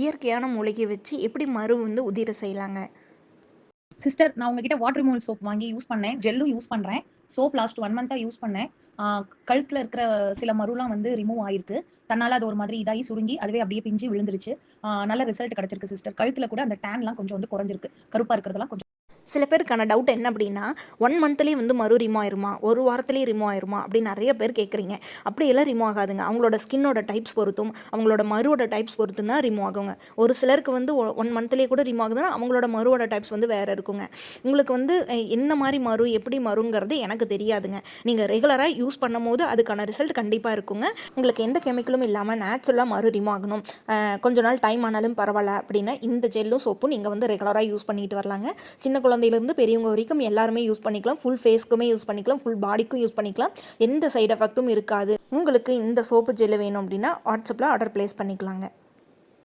இயற்கையான மூலிகை வச்சு எப்படி மறு வந்து உதிர செய்யலாங்க? சிஸ்டர் நான் உங்ககிட்ட வாட்டர் ரிமூவல் சோப் வாங்கி யூஸ் பண்ணேன். ஜெல்லும் யூஸ் பண்றேன். Soap last one month use பண்ணேன். கழுத்தில் கழுத்துல இருக்கிற சில மருலாம் வந்து ரிமூவ் ஆயிருக்கு. தன்னால அது ஒரு மாதிரி இதாகி சுருங்கி அதுவே அப்படியே பிஞ்சு விழுந்துருச்சு. நல்ல ரிசல்ட் கிடைச்சிருக்கு சிஸ்டர் கழுத்துல கூட அந்த டேன்லாம் கொஞ்சம் வந்து குறைஞ்சிருக்கு. கருப்பா இருக்கிறதெல்லாம் கொஞ்சம் சில பேருக்கான டவுட் என்ன அப்படின்னா ஒன் மந்த்லேயே வந்து மறு ரிமூவ் ஆயிருமா? ஒரு வாரத்துலேயே ரிமூவ் ஆயிருமா? அப்படின்னு நிறைய பேர் கேட்குறீங்க அப்படியெல்லாம் ரிமூவ் ஆகாதுங்க. அவங்களோட ஸ்கின்னோட டைப்ஸ் பொறுத்தும் அவங்களோட மருவோட டைப்ஸ் பொறுத்தும் தான் ரிமூவ் ஆகுங்க. ஒரு சிலருக்கு வந்து ஒன் மந்த்லேயே கூட ரிமூவ் ஆகுதுன்னா அவங்களோட மருவோட டைப்ஸ் வந்து வேறு இருக்குங்க. உங்களுக்கு வந்து என்ன மாதிரி மறு எப்படி மருங்கிறது எனக்கு தெரியாதுங்க. நீங்கள் ரெகுலராக யூஸ் பண்ணும் போது அதுக்கான ரிசல்ட் கண்டிப்பாக இருக்குங்க. உங்களுக்கு எந்த கெமிக்கலும் இல்லாமல் நேச்சுரலாக மறு ரிமூவ் ஆகணும். கொஞ்ச நாள் டைம் ஆனாலும் பரவாயில்ல அப்படின்னா இந்த ஜெல்லும் சோப்பும் நீங்கள் வந்து ரெகுலராக யூஸ் பண்ணிட்டு வரலாங்க. சின்ன குழந்தை குழந்தையிலேருந்து பெரியவங்க வரைக்கும் எல்லாருமே யூஸ் பண்ணிக்கலாம். ஃபுல் ஃபேஸ்க்குமே யூஸ் பண்ணிக்கலாம். ஃபுல் பாடிக்கும் யூஸ் பண்ணிக்கலாம். எந்த சைடு எஃபெக்ட்டும் இருக்காது. உங்களுக்கு இந்த சோப்பு ஜெல்லு வேணும் அப்படின்னா வாட்ஸ்அப்பில் ஆர்டர் ப்ளேஸ் பண்ணிக்கலாங்க.